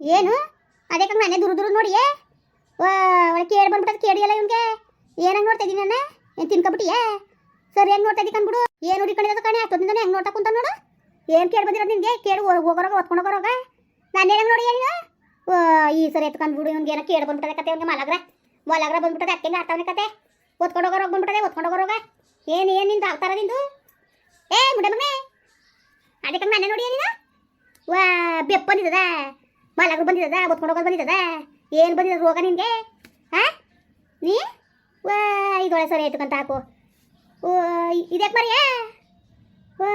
ಏನು? ಅದೇ ಅದಕ್ಕೆ ಮನೆ ದೂರ ದೂರ ನೋಡಿಯೇ? ಕೇಳಿ ಬಂದ್ಬಿಟ್ಟು ಕೇಳಿಯಲ್ಲ ಇವನ್ಗೆ? ಏನಂಗ್ ನೋಡ್ತಾ ಇದೀನಿ ನನ್ನ ಏನು ತಿನ್ಕೊಬಿಟ್ಟಿಯೇ? ಸರಿ ಹೆಂಗೆ ನೋಡ್ತಾ ಇದ್ದೀವಿ ಕಂಡ್ಬಿಡು ಏನು ಹುಡಿಕೊಂಡಿರೋದು ಕಣೆ? ಅಷ್ಟೊತ್ತಿಂದ ಹೆಂಗೆ ನೋಡ್ತಾ ಕುಂತ ನೋಡು. ಏನು ಕೇಳಿ ಬಂದಿರೋದು ನಿನಗೆ? ಕೇಳಿ ಹೋಗೋರಾಗ ಹೊತ್ಕೊಂಡು ಹೋಗೋರಾಗ ನಾನು ಏನಂಗ್ ನೋಡಿ ನೀನು? ಓ, ಈ ಸರಿ ಎತ್ಕೊಂಡ್ಬಿಡು ಇವ್ನಿಗೆ ಏನೋ ಕೇಳಿ ಬಂದ್ಬಿಟ್ಟದೆ ಕತೆ ಇವ್ನಿಗೆ ಮಲಗ್ರ. ಮಲಗ್ರ ಬಂದ್ಬಿಟ್ಟದೆ ಅಕ್ಕಂಗೆ ಆಡ್ತಾವನೆ ಕತೆ. ಹೊತ್ಕೊಂಡು ಹೋಗೋರಾಗ ಬಂದ್ಬಿಟ್ಟದೆ ಹೊತ್ಕೊಂಡು ಹೋಗೋರಾಗ ಏನು ಏನು ನಿಂದು ಆಗ್ತಾರ ನಿಂದು? ಏ ಮುಡೆ ಮಗನೇ. ಅದಕ್ಕೆ ಮನೆ ನೋಡಿ ನೀನು? ವಾ ಬೆಪ್ಪ ಮಲಗ್ರು ಬಂದಿದ್ದದ ಒತ್ಕೊಂಡು ಹೋಗೋದು ಬಂದಿದ್ದದ? ಏನು ಬಂದಿದೆ ರೋಗ ನಿನಗೆ? ಹಾ ನೀ? ವಾ ಇದೊಳೆ ಸರಿ ಆಯ್ತು ಕಂತ ಹಾಕು. ಓ ಇದ್ಯಾಕೆ ಮರಿಯಾ? ಓ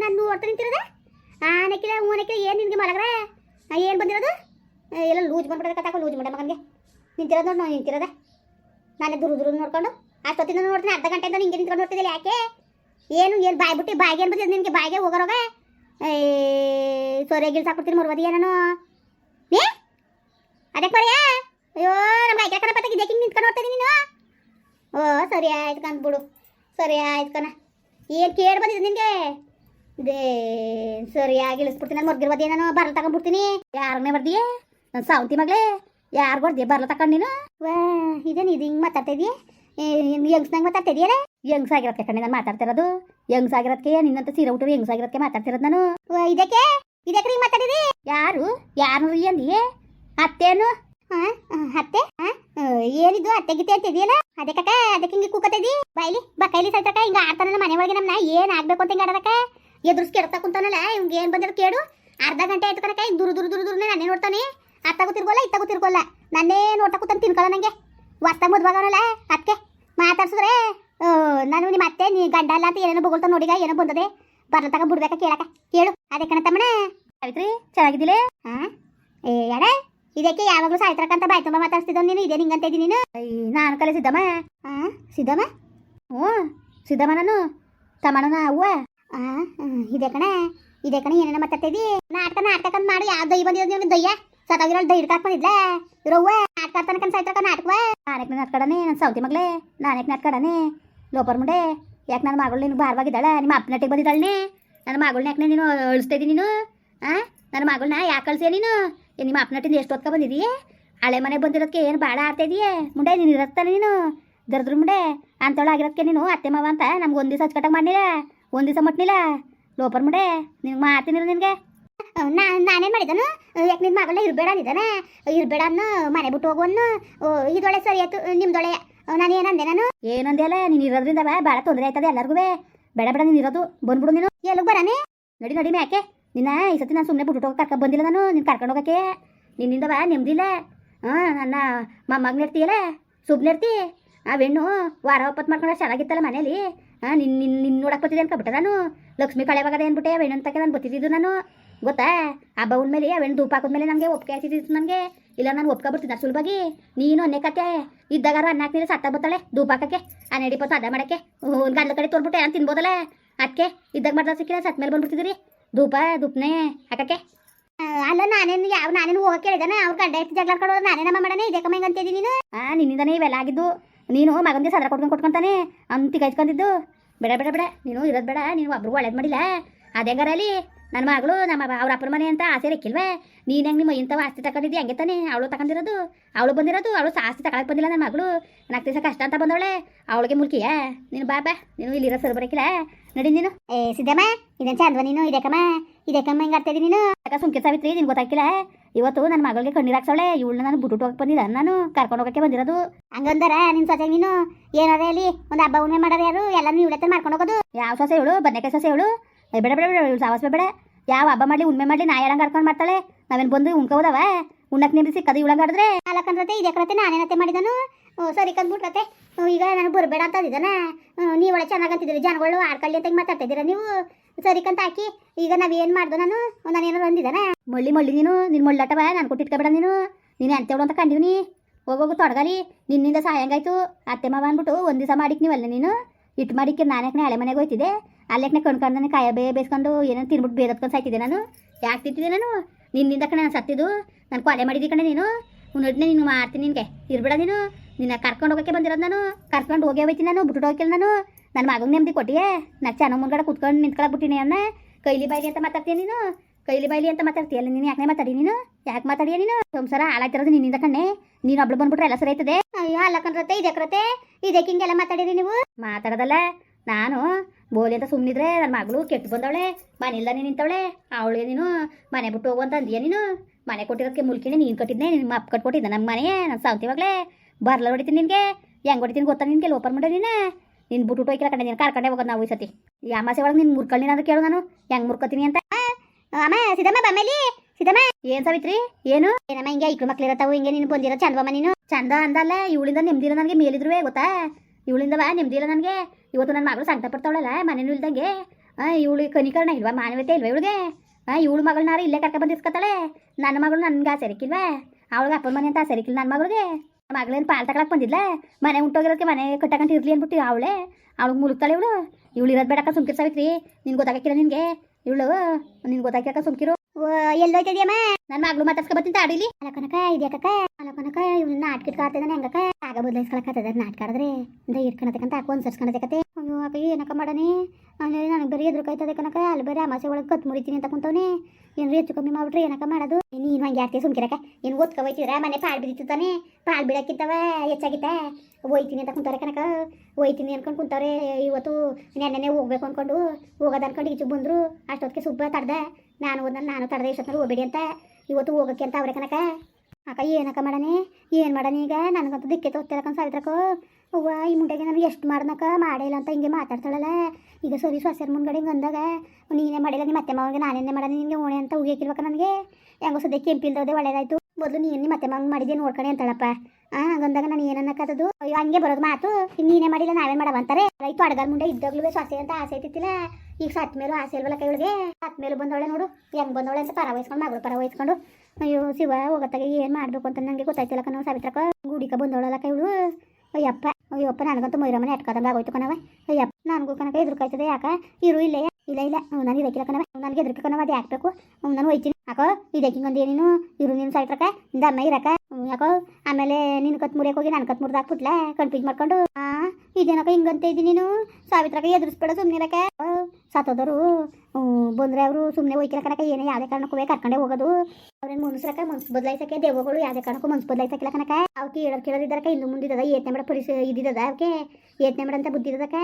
ನಾನು ನೋಡ್ತಾ ನಿಂತಿರೋದ ಆನಕ್ಕಿಲ್ಲ ಮೂನಕ್ಕಿಲ್ಲ ಏನು ನಿನಗೆ ಮಲಗ್ರ? ಏನು ಬಂದಿರೋದು? ಆ, ಎಲ್ಲ ಲೂಜ್ ಬಂದ್ಬಿಡೋದ ಕತ್ತಾಕ ಲೂಜ್ ಮಾಡ ಮಗನಿಗೆ. ನಿಂತಿರೋದು ನೋಡಿ ನಾನು ನಿಂತಿರೋದ. ನಾನೇ ದುರು ದುರು ನೋಡ್ಕೊಂಡು ಅಷ್ಟೊತ್ತಿಂದ ನೋಡ್ತೀನಿ ಅರ್ಧ ಗಂಟೆಯಿಂದ ಹಿಂಗೆ ನಿಂತ್ಕೊಂಡು ನೋಡ್ತಿದ್ದಿಲ್ಲ ಯಾಕೆ? ಏನು ಏನು ಬಾಯ್ಬಿಟ್ಟು ಬಾಯಿಗೆ ಏನು ಬಂದಿದೆ ನಿನಗೆ? ಬಾಯಿಗೆ ಹೋಗೋರೋಗ? ಸೊರೆ ಗಿಲ್ ಸಾಕ್ಬಿಡ್ತೀನಿ ಮರ್ವದಿ ಏನೋ ಏ ಅದಕ್ಕೆ ಬರೆಯಾ ಅಯ್ಯೋ ನಮ್ಮ ಐಕೆ ಕಣ ಪತ್ತೆ ಇದಕ್ಕೆ ನಿಂತ್ಕೊಂಡು ನೋಡ್ತೀನಿ ನೀನು? ಓ, ಸರಿ ಆಯ್ತು ಕಣ್ ಬಿಡು. ಸರಿ ಆಯ್ತು ಕಣ. ಏನು ಕೇಳಿ ಬಂದಿದೆ ನಿನಗೆ? ದೇ ಸರಿಯಾಗಿ ಇಳಿಸ್ಬಿಡ್ತೀನಿ. ನಾನು ಮರ್ಗಿರ್ವದಿ ನಾನು ಬರ್ಲ ತಗೊಂಡ್ಬಿಡ್ತೀನಿ. ಯಾರನ್ನೇ ಬರ್ದಿಯೇ ನನ್ನ ಸಾವಂತಿ ಮಗಳೇ? ಯಾರು ಬರ್ದಿ ಬರ್ಲ ತಗೊಂಡು ನೀನು? ವಾ, ಇದೇನು ಇದು ಹಿಂಗೆ ಮಾತಾಡ್ತಾ ಇದೀಯ? ಯಂಗ್ಸ್ನಾಗ ಮಾತಾಡ್ತಾ ಇದೆಯಲ್ಲ ಯಂಗ್ಸ್ ಆಗಿರೋದಕ್ಕೆ ಕಣ್ಣೆ ನಾನು ಮಾತಾಡ್ತಿರೋದು. ಯಂಗ್ಸ್ ಆಗಿರೋದಕ್ಕೆ ನಿನ್ನಂತ ಸೀರೆ ಹುಟ್ಟರು ಯಂಗ್ಸ್ ಆಗಿರೋದಕ್ಕೆ ಮಾತಾಡ್ತಿರೋದು ನಾನು. ಇದಕ್ಕೆ ಇದಕ್ಕೆ ಹಿಂಗೆ ಮಾತಾಡಿದಿ? ಯಾರು? ಯಾರು ಅಂದಿಯೇ? ಅತ್ತೇನು? ಅತ್ತೆ? ಏನಿದು? ಅತ್ತೆ ಗಿತ್ತೆ ಅಂತಿದೆಯಲ್ಲ? ಅದೇ ಕಕ್ಕ ಅದಕ್ಕೆ ಹಿಂಗೆ ಕೂಕತ್ತಿದಿ ಬಾಯ್ಲಿ ಬಕೈಲಿ ಸೈತಕ ಹಿಂಗ ಆಡ್ತಾನಲ್ಲ ಮನೆ ಒಳಗೆ ನಮ್ಮನ್ನ ಏನ್ ಆಗ್ಬೇಕು ಅಂತ ಹಿಂಗ ಆಡದಕ್ಕ? ಎದುರ್ಸ್ ಕೆಡ್ತಾ ಕುಂತಾನಲ್ಲ ಇವ್ಗೆ ಏನ್ ಬಂದಿರೋ ಕೇಳು. ಅರ್ಧ ಗಂಟೆ ಆಯ್ತು ಕನಕ ದುರು ದುರು ದುರು ದೂರನೇ ನಾನೇ ನೋಡ್ತಾನೆ. ಅತ್ತ ಗೊತ್ತಿರ್ಗೋಲ್ಲ ಇತ್ತ ಗೊತ್ತಿರ್ಗೋಲ್ಲ ನನ್ನೇ ನೋಡ್ತಾ ಕೂತಾನೆ ತಿನ್ಕೊಳ್ಳೋ ನಂಗೆ. ವರ್ತ ಮದ್ವಾಗನಲ್ಲ ಅದಕ್ಕೆ ಮಾತಾಡ್ಸಿದ್ರೆ ನಾನು ನಿಮ್ಮ ಅತ್ತೆ, ನೀ ಗಂಡ ಅಲ್ಲ ಅಂತ ಏನೇನೋ ಬೊಗಳ್ತಾ ನೋಡಿಗ, ಏನೋ ಬಂದದೆ. ಬರ್ಲ ತಗ ಬಿಡ್ಬೇಕ ಕೇಳಕ ಕೇಳು. ಅದೇ ಕಣತಮ್ಮಣ ಸಾವಿತ್ರಿ ಚೆನ್ನಾಗಿದ್ದಿಲ್ಲ ಹಾ ಏ ಇದಕ್ಕೆ ಯಾವಾಗಲೂ ಸಾಯ್ತ್ರಕ್ಕಂತ ಬಾಯ್ ತುಂಬ ಮಾತಾಡ್ತಿದ್ದ ನೀನು? ಇದೇ ನಿಂಗಂತ ಇದ್ದೀನಿ ನೀನು? ನಾನು ಕಲೆ ಸಿದ್ದಮ್ಮ. ಹಾ ಸಿದ್ದಮ್ಮ? ಹ್ಞೂ ಸಿದ್ದಮ್ಮ ನಾನು. ತಮ್ಮಣ್ಣನ ಅವ್ವ. ಇದೇ ಕಣೆ. ಇದೇ ಕಣೆ ಏನೇನ ಮಾತಾಡ್ತಿದ್ದಿ ನಾಟಕ ನಾಟಕ ಅಂತ ಮಾಡಿ. ಯಾವ ದೈ ಬಂದಿದ್ದ ನಿಮ್ಗೆ ದಯ್ಯ? ಸತ್ತಾಗಿರೋ ದೈ ಹಿಡ್ಕಾಕ್ ಬಂದಿದ್ಲ? ಇರೋವ್ವ ನಾಟಕ ಆಡ್ತಾನೆ ಕನ್ ಸಾಯ್ತ್ರಕ ನಾಟಕವ. ನಾನಕ್ಕೆ ನಾಟ್ಕಡನೆ ನನ್ನ ಸೌತಿ ಮಗಳೇ. ನಾನಕ್ಕೆ ನಾಟ್ಕಡನೆ ಲೋಪರ್ ಮುಂಡೆ. ಯಾಕೆ ನನ್ನ ಮಗಳು ನೀನು ಭಾರವಾಗಿದ್ದಾಳೆ? ನಿಮ್ಮ ಅಪ್ಪ ನಟ್ಟಿಗೆ ಬಂದಿದ್ದಾಳೆ ನನ್ನ ಮಗಳನ್ನ ಯಾಕೆ ನೀನು ಅಳಿಸ್ತಾ ಇದ್ದೀನಿ ನೀನು? ಆ ನನ್ನ ಮಗಳನ್ನ ಯಾಕೆ ಕಳಿಸ್ಯ ನೀನು? ಏ, ನಿಮ್ಮ ಅಪ್ಪನಟ್ಟಿಂದ ಎಷ್ಟು ಹೊತ್ಕ ಬಂದಿದೀಯ ಹಳೆ ಮನೆ ಬಂದಿರೋದಕ್ಕೆ ಏನು ಭಾಳ ಆಡ್ತಾ ಇದೀಯ? ಮುಂಡೆ ನೀನು ಇರತ್ತಾನೆ ನೀನು? ದರ್ದ್ರ ಮುಂಡೆ? ಅಂತೊಳಾಗಿರೋದಕ್ಕೆ ನೀನು ಅತ್ತೆ ಮಾವ ಅಂತ ನಮ್ಗೆ ಒಂದು ದಿವಸ ಹಚ್ಕಟ್ಟಾಗ ಮಾಡಿಲ್ಲ ಒಂದು ದಿವಸ ಮುಟ್ಟಿಲ್ಲ ಲೋಪರ್ ಮುಂಡೆ ನಿನ್ಗೆ ಮಾಡ್ತೀನಿ ನಿನಗೆ? ನಾ ನಾನೇನು ಮಾಡಿದನು? ಯಾಕೆ ನಿನ್ನ ಮಗಳನ್ನ ಇರಬೇಡ ಅಂದಿದ್ದಾನೆ? ಇರಬೇಡ ಅನ್ನು ಮನೆ ಬಿಟ್ಟು ಹೋಗುವನ್ನು ಇದೊಳೆ ಸರಿ ಆಯ್ತು ನಿಮ್ದೊಳೆ. ನಾನು ಏನಂದೆ ನಾನು? ಏನಂದೆ ಅಲ್ಲ ನೀನು ಇರೋದ್ರಿಂದ ಭಾಳ ತೊಂದರೆ ಆಯ್ತದೆ ಎಲ್ಲರಿಗೂ ಬೇಡ ಬೇಡ ನೀನು ಇರೋದು ಬಂದ್ಬಿಡು ನೀನು. ಎಲ್ಲಿಗೆ ಬರಾನೆ? ನಡಿ ನಡಿ ಯಾಕೆ ನಿನ್ನ ಈ ಸತಿ ನಾನು ಸುಮ್ಮನೆ ಬಿಟ್ಟು ಕರ್ಕೊಂಡು ಬಂದಿಲ್ಲ ನಾನು ನೀನು ಕರ್ಕೊಂಡು ಹೋಗಕ್ಕೆ ನಿನ್ನಿಂದ ಬಾ ನೆಮ್ಮದಿಲ್ಲ ಹಾಂ ನನ್ನ ಮೊಮ್ಮಗ ನೆಡ್ತೀಯಲ್ಲ ಸುಬ್ ನೆಡ್ತಿ ಆ ಹೆಣ್ಣು ವಾರ ಒಪ್ಪತ್ತು ಮಾಡ್ಕೊಂಡು ಚೆನ್ನಾಗಿತ್ತಲ್ಲ ಮನೇಲಿ ಹಾಂ ನಿನ್ನ ನಿನ್ನ ನಿನ್ನ ನೋಡಕ್ಕೆ ಬರ್ತಿದ್ದೆ ಅನ್ಕೊಬಿಟ್ಟೆ ನಾನು ಲಕ್ಷ್ಮಿ ಕಳೆ ಬಾಗದೆ ಅಂದ್ಬಿಟ್ಟೆ ಆ ಹೆಣ್ಣು ಅಂತಕ್ಕೆ ನಾನು ಬರ್ತಿದ್ದು ನಾನು ಗೊತ್ತಾ ಆ ಹಬ್ಬ ಮೇಲೆ ಹೆಣ್ಣು ಧೂಪ ಹಾಕಿದ್ಮೇಲೆ ನನಗೆ ಒಪ್ಪಿಗೆ ಆಗ್ತಿದ್ದಿತ್ತು ನನಗೆ ಇಲ್ಲ ನಾನು ಒಪ್ಕೊಬಿಡ್ತೀನಿ ಸುಲಭಾಗಿ ನೀನು ಹೊನ್ಯಾಕಯ ಇದ್ದಾಗ ಅನ್ನ ಹಾಕ್ತೀನಿ ಸತ್ತ ಬತ್ತಾಳೆ ಧೂಪ ಹಾಕಕ್ಕೆ ಆ ನಡಿಪತ್ತು ಅದ ಮಾಡಕ್ಕೆ ಒಂದು ಗಂಡ್ಲ ಕಡೆ ತೋರ್ಬಿಟ್ಟೆ ನಾನು ತಿನ್ಬೋದಲ್ಲ ಅದಕ್ಕೆ ಇದ್ದಾಗ ಮಾಡ್ದ ಸಿಕ್ಕಿಲ್ಲ ಸತ್ ಮೇಲೆ ಬಂದ್ಬಿಡ್ತಿದ್ರಿ ಧೂಪ ಧೂಪನೇ ಹಾಕಕ್ಕೆ ಅಲ್ಲ ನಾನೇನು ಯಾವ ನಾನೇನು ಹೋಗಕ್ಕೆ ಹೇಳಿದಾನೆ ಅವ್ರ ಗಂಡ ಎಷ್ಟು ಜಗಳ ಕಡೋದು ನಾನೇ ನಮ್ಮ ಮಾಡನೆ ಇದೇ ಕಮ್ಮಿ ಅಂತಿದ್ದೀನಿ ನೀನು. ಆ ನಿನ್ನಿಂದನೇ ಇವೆಲ್ಲ ಆಗಿದ್ದು. ನೀನು ಮಗನಿಗೆ ಸದ್ರ ಕೊಟ್ಕೊಂಡು ಕೊಟ್ಕೊಂತಾನೆ. ಅಂತಿ ಕೈಚ್ಕೊಂಡಿದ್ದು ಬೇಡ ಬೇಡ ಬೇಡ. ನೀನು ಇರೋದು ಬೇಡ. ನೀನು ಒಬ್ರು ಒಳ್ಳೇದು ಮಾಡಿಲ್ಲ. ಅದೇ ಗರಲ್ಲಿ ನನ್ನ ಮಗಳು ನಮ್ಮ ಅವ್ರ ಅಪ್ಪನ ಮನೆ ಅಂತ ಆಸೆ ರೆಕ್ಕಿಲ್ವೇ ನೀನು ಹೆಂಗೆ ನಿಮ್ಮ ಇಂಥವು ಆಸ್ತಿ ತಗೊಂಡಿದ್ದಿ ಹಂಗೆ ತಾನೆ. ಅವಳು ತಗೊಂಡಿರೋದು ಅವಳು ಬಂದಿರೋದು. ಅವಳು ಆಸ್ತಿ ತಗೊಳಕ್ಕೆ ಬಂದಿಲ್ಲ ನನ್ನ ಮಗಳು. ನಾಲ್ಕು ದಿವಸ ಕಷ್ಟ ಅಂತ ಬಂದವಳೆ. ಅವಳಿಗೆ ಮುಲ್ಕಿಯಾ? ನೀನು ಬಾ ಬಾ. ನೀನು ಇಲ್ಲಿರೋ ಸರ್ ಬರಕಿಲ್ಲ ನಡಿ ನೀನು. ಏ, ಸಿದ್ದಮ್ಮ, ಇದನ್ ಚಂದವ ನೀನು. ಇದಕ್ಕಮ್ಮ ಇದಕ್ಕಮ್ಮ ಹಿಂಗೆ ಆಡ್ತಾ ನೀನು. ಯಾಕ ಸುಮ್ಕೆ ಸಾವಿತ್ರಿ ನಿನ್ ಗೊತ್ತಾಗಿಲ್ಲ ಇವತ್ತು ನನ್ನ ಮಗಳಿಗೆ ಕಣ್ಣೀರು ಹಾಕ್ಸೋಳೆ ಇವಳನ್ನ ನಾನು ಬಿಟ್ಟು ಹೋಗಕ್ಕೆ ಬಂದಿಲ್ಲ ನಾನು. ಕರ್ಕೊಂಡು ಹೋಗಕ್ಕೆ ಬಂದಿರೋದು. ಹಂಗಂದಾರ ನಿನ್ ಸೊಸೆ ನೀನು? ಏನಾರ ಅಲ್ಲಿ? ಒಂದು ಹಬ್ಬ ಉಣ್ಮೆ ಮಾಡೋರು ಯಾರು? ಎಲ್ಲ ನೀವು ಇವತ್ತೆ ಮಾಡ್ಕೊಂಡು ಹೋಗೋದು. ಯಾವ ಸೊಸೆ ಇವಳು? ಬದನೆಕಾಯಿ ಸೊಸೆ ಇವಳು? ಬೇಡ ಬೇಡ ಬೇಡ, ಇವಳು ಸಾವಸ್ ಬೇಡ ಯಾವ ಹಬ್ಬ ಮಾಡಲಿ ಉಣ್ಮೆ ಮಾಡಲಿ ನಾ ಹೇಳಂಗೆ ಕರ್ಕೊಂಡು ಮಾಡ್ತಾಳೆ. ನಾವೇನು ಬಂದು ಉಣ್ಕೋದವ ಉಣ್ಣಕ್ ನಿಂದು ಸಿಕ್ಕದು ಇವಳಂಗೆ ಆಡಿದ್ರೆ? ನಾಲ್ಕಂದ್ರತೆ ಇದೇ ಕರತೆ ನಾನೇನತ್ತೆ ಮಾಡಿದನು? ಸರಿ ಕಂದ್ಬಿಟ್ರತೆ ಈಗ ನನಗೆ ಬರಬೇಡ ಅಂತ ನೀವು ಒಳ್ಳೆ ಚೆನ್ನಾಗಿ ಅಂತಿದ್ದೀರಿ, ಜನಗಳು, ಆಡ್ಕೊಳ್ಳಿ ಅಂತ ಹಿಂಗೆ ಮಾತಾಡ್ತಾ ಇದ್ದೀರಾ ನೀವು? ಸರಿ, ಕಂತ ಹಾಕಿ. ಈಗ ನಾವೇನು ಮಾಡ್ದು ನಾನು? ನಾನು ಏನಾರು ಅಂದಿದ್ದಾನೆ? ಮಳ್ಳಿ ಮಳ್ಳಿ ನೀನು ನಿನ್ನ ಮಳ್ಳಾಟವ ನಾನು ಕೊಟ್ಟಿಟ್ಕೊಬೇಡ ನೀನು. ನೀನು ಎಂತೇಳು ಅಂತ ಕಂಡೀವಿ ಹೋಗೋಗು ತೊಡಗಲಿ. ನಿನ್ನಿಂದ ಸಹಾಯ ಹೆಂಗಾಯ್ತು? ಅತ್ತೆ, ಮಾವ ಅಂದ್ಬಿಟ್ಟು ಒಂದು ದಿವಸ ಮಾಡಿಕ್ ನೀವಲ್ಲ ನೀನು? ಇಟ್ಟು ಮಾಡಿಕ್ಕೆ ನಾನೇಕ್ನೆ ಹಳೆ ಮನೆಗೆ ಹೋಯ್ತಿದ್ದೆ? ಅಲ್ಲೇಕ್ನೆ ಕಣ್ಕೊಂಡು ಕಾಯ ಬೇ ಬೇಸ್ಕೊಂಡು ಏನೋ ತಿನ್ಬಿಟ್ಟು ಬೇದತ್ಕೊಂಡು ಸಾಯ್ತಿದ್ದೆ ನಾನು? ಯಾಕೆ ತಿಂತಿದ್ದೆ ನಾನು? ನಿನ್ನಿಂದ ಕಣೆ ನಾನು ಸತ್ತಿದ್ದು? ನಾನು ಕೊಲೆ ಮಾಡಿದ್ದಿ ಕಣೆ ನೀನು? ಉನ್ನಡ್ನೆ ನೀನು ಮಾಡ್ತೀನಿ ನಿನಗೆ. ಇರ್ಬೇಡ ನೀನು. ನಿನ್ನ ಕರ್ಕೊಂಡು ಹೋಗೋಕೆ ಬಂದಿರೋದು ನಾನು. ಕರ್ಕೊಂಡು ಹೋಗೇ ಹೋಯ್ತೀನಿ ನಾನು ಬಿಟ್ಟು ಹೋಗಿಲ್ಲ ನಾನು. ನನ್ನ ಮಗನ ನೆಮ್ಮದಿ ಕೊಟ್ಟಿಯೇ. ನಾ ಚೆನ್ನ ಮುಂದ್ಗಡೆ ಕುತ್ಕೊಂಡು ನಿಂತ್ಕೊಳಕ್ ಬಿಟ್ಟಿನಿ ಅನ್ನ ಕೈಲಿ ಬೈಲಿ ಅಂತ ಮಾತಾಡ್ತೀಯ ನೀನು? ಕೈಲಿ ಬೈಲಿ ಅಂತ ಮಾತಾಡ್ತೀಯಲ್ಲ ನೀನು ಯಾಕೆ ಮಾತಾಡಿ ನೀನು? ಯಾಕೆ ಮಾತಾಡಿಯ ನೀನು? ಸಂಸಾರ ಹಾಳಾಗ್ತಿರೋದು ನಿನ್ನಿಂದ ಕಣ್ಣೆ. ನೀನು ಒಬ್ಳು ಬಂದ್ಬಿಟ್ರೆ ಎಲ್ಲ ಸರಿ ಆಯ್ತದೆ? ಅಯ್ಯೋ, ಅಲ್ಲ ಕಣ್ರತೆ ಇದೆ ಕರತೆ ಇದಕ್ಕೆ ಹಿಂಗೆಲ್ಲ ಮಾತಾಡಿರಿ ನೀವು? ಮಾತಾಡೋದಲ್ಲ. ನಾನು ಬೋಲಿ ಅಂತ ಸುಮ್ಮನಿದ್ರೆ ನನ್ನ ಮಗಳು ಕೆಟ್ಟು ಬಂದವಳೆ. ಮನೆಯಿಂದ ನೀನು ನಿಂತವಳೆ. ಅವಳಿಗೆ ನೀನು ಮನೆ ಬಿಟ್ಟು ಹೋಗು ಅಂತ ಅಂದಿಯ ನೀನು? ಮನೆ ಕೊಟ್ಟಿರೋದಕ್ಕೆ ಮುಲ್ಕಿನೇ, ನೀನು ಕಟ್ಟಿದ್ನೆ ನಿನ್ನ ಅಪ್ಪ ಕಟ್ಕೊಟ್ಟಿದ್ದೆ ನಮ್ಮ ಮನೆ ನಾನು ಸಾವಂತಿವಾಗಲೇ ಬರ್ಲ ಹೊಡಿತೀನಿ ನಿನಗೆ. ಹೆಂಗೆ ಹೊಡಿತೀನಿ ಗೊತ್ತಾ ನಿನಗೆ? ಓಪನ್ ಮಾಡಿ ನೀನು? ನಿನ್ನ ಬಿಟ್ಟು ಹೋಯ್ಕಿಲ್ಲ ಕಡೆ ನೀನು ಕಾರ್ಕಂಡೆ ಹೋಗೋದು ನಾವು ಈ ಸತಿ ಯಾಮಾಸೆ ಒಳಗೆ ನೀನು ಮುರ್ಕೊಳ್ಳಿ ಅಂತ ಕೇಳು ನಾನು. ಹೆಂಗೆ ಮುರ್ಕೋತೀನಿ ಅಂತ. ಅಮ್ಮ, ಸಿದ್ದಮ್ಮ ಬಮ್ಮೇಲಿ ಸಿದ್ದಮ್ಮ. ಏನು ಸಾವಿತ್ರಿ? ಏನು? ಏನಮ್ಮ, ಹಿಂಗೆ ಇಕ್ಳು ಮಕ್ಳು ಹಿಂಗೆ ನೀನು ಬಂದಿರೋ ಚಂದವಮ್ಮ ನೀನು. ಚಂದ ಅಂದಲ್ಲ, ಇವಳಿಂದ ನೆಮ್ಮದಿಲ್ಲ ನನಗೆ ಮೇಲಿದ್ರು ಗೊತ್ತಾ? ಇವಳಿಂದ ಬಾ ನೆಮ್ಮದಿಲ್ಲ ನನಗೆ. ಇವತ್ತು ನನ್ನ ಮಗಳು ಸಂಕಟ ಪಡ್ತಾವಳಲ್ಲ ಮನೇನೂ ಇಲ್ದಂಗೆ. ಆ, ಇವಳು ಕನಿಕರಣ ಇಲ್ವಾ, ಮಾನವತೆ ಇಲ್ವಾ ಇವಳಿಗೆ? ಆ, ಇವಳು ಮಗಳನ್ನಾರು ಇಲ್ಲೇ ಕರ್ಕ ಬಂದು ಇಸ್ಕೊತಾಳೆ ನನ್ನ ಮಗಳು ನನ್ಗೆ ಸರಿಕಿಲ್ವಾ? ಅವಳಿಗೆ ಅಪ್ಪನ ಮನೆ ಅಂತ ಸರಿಕಿಲ್ಲ ನನ್ನ ಮಗಳಿಗೆ. ಮಗಳೇನು ಪಾಲ್ ತಗೊಳಕ್ ಬಂದಿದ್ಲ? ಮನೆ ಉಂಟೋಗಿರೋದಕ್ಕೆ ಮನೆ ಕಟ್ಟಕಂತ ಇರ್ಲಿ ಅಂದ್ಬಿಟ್ಟು ಅವಳೆ. ಅವಳಿಗೆ ಮುಳುಗ್ತಾಳೆ ಇವಳು. ಇವಳು ಇರೋದು ಬೇಡಕ್ಕ ಸುಮ್ಕಿರ್ ಸಾವಿತ್ರಿ. ನಿನ್ಗೆ ಗೊತ್ತಾಗಿಲ್ಲ ನಿನಗೆ? ಇವಳು ನಿನ್ಗೆ ಗೊತ್ತಾಗ್ಯಾಕ ಸುಮ್ಕಿರು. ಎಲ್ಲೋಯ್ತದಿಯಮ್ಮ ನನ್ನ ಮಗಳು ಮಾತಾಡ್ಸ್ಕೊ ಬರ್ತೀನಿ ತಾಡಿಲಿ. ಅಲಕನಕ ಇದೆಯಕ್ಕ ಅಲಕನಕ ಇವ್ನ ನಾಟಕದ ಆಡ್ತಿದ್ದಾನೆ ಹೆಂಗಕ್ಕ? ಆಗ ಬದಲಾಯಿಸ್ಕೊಳಕತ್ತದ ನಾಟಕ ಆಡಿದ್ರೆ ಇಂದ ಇಟ್ಕೊಳತಕ್ಕಂತ ಒಂದು ಅನ್ಸರ್ಸ್ಕೊಳತಕ್ಕತೆ ಅಯ್ಯೋ ಅಕ್ಕ ಏನಕ್ಕ ಮಾಡನೆ ಅಲ್ಲಿ ನನಗೆ ಬರೀ ಎದುರುಕಾಯ್ತದೆ ಕನಕ ಅಲ್ಲಿ ಬರೀ ಅಮಾಸೆ ಒಳಗೆ ಕತ್ ಮುರಿತೀನಿ ಅಂತ ಕುಂತವನೆ. ಏನು ಹೆಚ್ಚು ಕಮ್ಮಿ ಮಾಡ್ಬಿಟ್ರೆ ಏನಕ್ಕ ಮಾಡೋದು? ನೀನು ಹಂಗೆ ಆಡ್ತೀವಿ ಸುಮ್ಕಿರಕ ಏನು ಓದ್ಕೊ ಹೋಯ್ತಿದ್ರ? ಮನೆ ಪಾಲ್ ಬಿದ್ದಿತ್ತಾನೆ ಪಾಳು ಬಿಡಕ್ಕಿತ್ತವ ಹೆಚ್ಚಾಗಿತ್ತ? ಹೋಯ್ತೀನಿ ಅಂತ ಕುಂತಾರೆ ಕನಕ ಹೋಯ್ತೀನಿ ಅನ್ಕೊಂಡು ಕುಂತವ್ರೆ. ಇವತ್ತು ನೆನ್ನೆನೆ ಹೋಗ್ಬೇಕು ಅನ್ಕೊಂಡು ಹೋಗೋದು ಅನ್ಕೊಂಡು ಈಚು ಬಂದ್ರು. ಅಷ್ಟೊತ್ತಿಗೆ ಸುಬ್ಬ ತಡ್ದೆ. ನಾನು ಹೋದ್ನಲ್ಲಿ ನಾನು ತಡ್ದೆ, ಇಷ್ಟೊತ್ತಿನಲ್ಲಿ ಹೋಗ್ಬೇಡಿ ಅಂತ. ಇವತ್ತು ಹೋಗಕ್ಕೆ ಅಂತ ಅವ್ರೆ ಕನಕ ಅಕ್ಕ, ಏನಕ್ಕ ಮಾಡನೆ ಏನು ಮಾಡನಿ ಈಗ? ನನಗಂತೂ ದಿಕ್ಕೆ ತೋರ್ತಿರಕ್ಕ ಸಾವಿತ್ರಕ್ಕೋ. ಅವ್ವ, ಈ ಮುಂಡೆಗೆ ನಾನು ಎಷ್ಟು ಮಾಡ್ನಕ್ಕ ಮಾಡಿಲ್ಲ ಅಂತ ಹಿಂಗೆ ಮಾತಾಡ್ತಾಳಲ್ಲ. ಈಗ ಸರಿ ಸೊಸೆರ ಮುಂದ್ಗಡೆ ಹಿಂಗೆ ಅಂದಾಗ, ನೀನೇ ಮಾಡಿಲ್ಲ, ನಿಮ್ಮ ಮತ್ತೆ ಮಾವನಿಗೆ ನಾನೇನೇ ಮಾಡನಿ ನಿನಗೆ? ಓಣೆ ಅಂತ ಉಗಿಯಕ್ಕಿಲ್ವಕ್ಕ ನನಗೆ? ಹೆಂಗೋ ಸದ್ಯ ಕೆಂಪಿಲ್ದೋದೆ ಒಳ್ಳೇದಾಯ್ತು. ಮೊದಲು ನೀನು ನಿಮ್ಮ ಮತ್ತೆ ಮಾವಂಗೆ ಮಾಡಿದ್ದೆ ನೋಡ್ಕೊಂಡೆ ಅಂತಾಳಪ್ಪ. ಹಂಗಂದಾಗ ನಾನು ಏನನ್ನಕ್ಕದು ಅಯ್ಯೋ, ಹಂಗೆ ಬರೋದು ಮಾತು. ನೀನೇ ಮಾಡಿಲ್ಲ, ನಾವೇನ್ ಮಾಡವ ಅಂತಾರೆ? ರೈತ ಮುಂಡೆ ಮುಂದೆ ಇದ್ದಾಗ್ಲೂ ಸೊಸೆ ಅಂತ ಆಸೆ ಇತ್ತಿಲ್ಲ ಈಗ ಸತ್ ಮೇಲೂ ಆಸೆ ಇಲ್ವಲ್ಲ ಕೈಗಳಿಗೆ ಸತ್ ಮೇಲೂ ಬಂದವಳೆ ನೋಡು. ಹೆಂಗ್ ಬಂದವಳೆ ಅಂತ ಪರ ವಹಿಸ್ಕೊಂಡು, ಮಗಳು ಪರ ವಹಿಸ್ಕೊಂಡು. ಅಯ್ಯೋ, ಶಿವ, ಹೋಗತ್ತಾಗ, ಏನ್ ಮಾಡಬೇಕು ಅಂತ ನಂಗೆ ಗೊತ್ತಾಯ್ತಿಲ್ಲ ಕಣ ಸಾವಿತ್ರಕ್ಕ. ಗುಡಿಕ ಬಂದವಳಲ್ಲ ಕೈಗಳು ಅಯ್ಯಪ್ಪ ಅಯ್ಯಪ್ಪ, ನನಗಂತೂ ಮೈರಮ್ಮನೆ ಅಟ್ಕೋದಂಗೆ ಆಗೋಯ್ತು ಕಣವ ಅಯ್ಯಪ್ಪ, ನನಗೂ ಕನಕ ಎದುರುಕಾಯ್ತದೆ ಯಾಕ? ಇರು ಇಲ್ಲೇ, ಇಲ್ಲ ಇಲ್ಲ. ನಾನು ಇದಕ್ಕಿಲ್ಲ ಕಣವ ನನಗೆ ಎದುರುಕ ಕಣವ ಅದು ಹಾಕ್ಬೇಕು ನಾನು ಹೋಯ್ತೀನಿ. ಯಾಕೋ, ಇದಕ್ಕೆ ಒಂದು ಏನೇನು ಇರು ನೀನು ಸಾಯ್ತ್ರಕ ಇಂದ ಅಮ್ಮ ಇರಕ ಯಾಕೋ? ಆಮೇಲೆ ನಿನ್ನ ಕತ್ ಮುರಿಯಕ್ಕೆ ಹೋಗಿ ನಾನು ಕತ್ ಮುರಿದಾಕ್ಬಿಟ್ಲೆ? ಕನ್ಫ್ಯೂಸ್ ಮಾಡ್ಕೊಂಡು, ಆ ಇದೇನಕ ಹಿಂಗಂತ ಇದ್ದೀನಿ ನೀನು? ಸಾವಿತ್ರಕ ಎದುರಿಸ್ಬೇಡ ಸುಮ್ಮನಿರಕ ಸತ್ತೋದರು ಬಂದ್ರೆ ಅವರು ಸುಮ್ಮನೆ ಒಯ್ಕಿರ ಕಣಕ ಏನೇ ಯಾವುದೇ ಕಾರಣಕ್ಕೂ ಕರ್ಕೊಂಡೇ ಹೋಗೋದು. ಅವ್ರೇನು ಮನುಷ್ಯರಕ ಮನ್ಸು ಬದಲಾಯಿಸಕ್ಕೆ ದೇವಗಳು ಯಾವುದೇ ಕಾರಣಕ್ಕೂ ಮನ್ಸು ಬದಲಾಯಿಸಕ್ಕಿಲ್ಲ ಕಣಕ ಅವ್ಕೆ ಹೇಳೋದು ಕೇಳೋದಿದ್ದಾರಕ ಇನ್ನು ಮುಂದಿದ್ದದ ಏತನೆ ಮಾಡ ಪರಿಸ ಇದ್ದಿದ್ದದ ಅವಕ್ಕೆ ಏತನೆ ಮಾಡಂತ ಬುದ್ಧಿ ಇದ್ದದಕ್ಕ.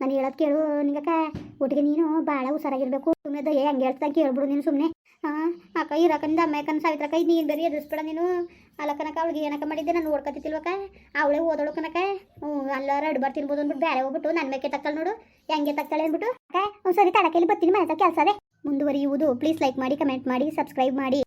ನಾನು ಹೇಳೋದು ಕೇಳು ನಿಂಗಕ್ಕ. ಒಟ್ಟಿಗೆ ನೀನು ಭಾಳ ಹುಷಾರಾಗಿರ್ಬೇಕು. ಸುಮ್ಮನೆ ದಯ ಹಂಗೆ ಹೇಳ್ತಾ ಕೇಳ್ಬಿಡು ನೀನು ಸುಮ್ಮನೆ ಹಾಂ, ಅಕ್ಕ, ಇರಕಂದ ಅಮ್ಮಕ್ಕನ ಸಾವಿತ್ರಕ್ಕ, ಇದು ನೀನು ಬೇರೆ ಎದುರಿಸ್ಬೇಡ ನೀನು. ಅಲ್ಲ ಕನಕ ಅವಳಿಗೆ ಏನಕ್ಕ ಮಾಡಿದ್ದೆ, ನಾನು ನೋಡ್ಕೊತಿತ್ತಿಲ್ವಕ್ಕ ಅವಳೇ ಓದೋಳು ಕನಕ ಅಲ್ಲಾರ ಅಡ್ಬಾರ್ ತಿನ್ಬೋದು ಅಂದ್ಬಿಟ್ಟು ಬೇರೆ ಹೋಗ್ಬಿಟ್ಟು ನನ್ನ ಮೇಕೆ ತಕ್ಕಲ್ ನೋಡು. ಹೆಂಗೆ ತಕ್ಕಳೆ ಅಂದ್ಬಿಟ್ಟು. ಸರಿ ತಡಕೆಯಲ್ಲಿ ಬರ್ತೀನಿ ಮನೆ ಕೆಲಸ ಅದೇ ಮುಂದುವರಿಯುವುದು. ಪ್ಲೀಸ್ ಲೈಕ್ ಮಾಡಿ ಕಮೆಂಟ್ ಮಾಡಿ ಸಬ್ಸ್ಕ್ರೈಬ್ ಮಾಡಿ.